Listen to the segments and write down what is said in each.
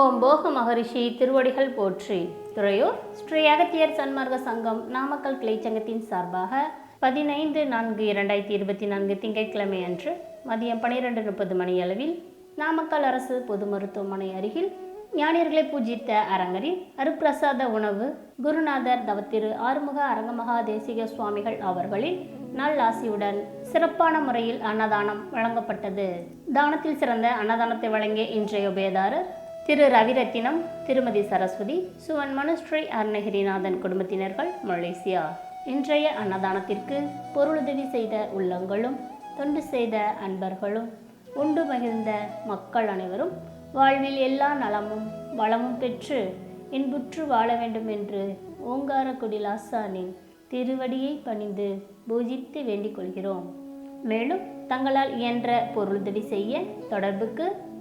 ஓம் போக மகரிஷி திருவடிகள் போற்றி. துறையூர் ஸ்ரீ அகத்தியர் சன்மார்க்க சங்கம் நாமக்கல் கிளைச்சங்கத்தின் சார்பாக பதினைந்து நான்கு இரண்டாயிரத்தி இருபத்தி நான்கு திங்கட்கிழமை அன்று மதியம் பனிரெண்டு முப்பது மணி அளவில் நாமக்கல் அரசு பொது மருத்துவமனை அருகில் ஞானியர்களை பூஜித்த அரங்கரின் அருப்பிரசாத உணவு குருநாதர் தவத்திரு ஆறுமுக அரங்கமகா தேசிக சுவாமிகள் அவர்களின் நல்லாசியுடன் சிறப்பான முறையில் அன்னதானம் வழங்கப்பட்டது. தானத்தில் சிறந்த அன்னதானத்தை வழங்கிய இன்றைய உபயதாரர் திரு ரவிரத்தினம் திருமதி சரஸ்வதி சுவன் மனுஸ்ரீ அருணகிரிநாதன் குடும்பத்தினர்கள் மலேசியா. இன்றைய அன்னதானத்திற்கு பொருளுதவி செய்த உள்ளங்களும் தொண்டு செய்த அன்பர்களும் உண்டு மகிழ்ந்த மக்கள் அனைவரும் வாழ்வில் எல்லா நலமும் வளமும் பெற்று இன்புற்று வாழ வேண்டும் என்று ஓங்காரக்குடி லாசானின் திருவடியை பணிந்து பூஜித்து வேண்டிக் கொள்கிறோம். மேலும் தங்களால் இயன்ற பொருளுதவி செய்ய தொடர்புக்கு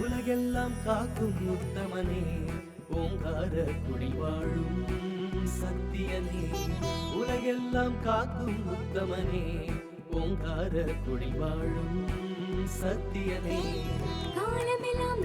உலகெல்லாம் காக்கும் உத்தமனே ஓங்கார குடி வாழும் சத்தியனே. உலகெல்லாம் காக்கும் உத்தமனே ஓங்கார குடி வாழும் சத்தியனே. காலமெல்லாம்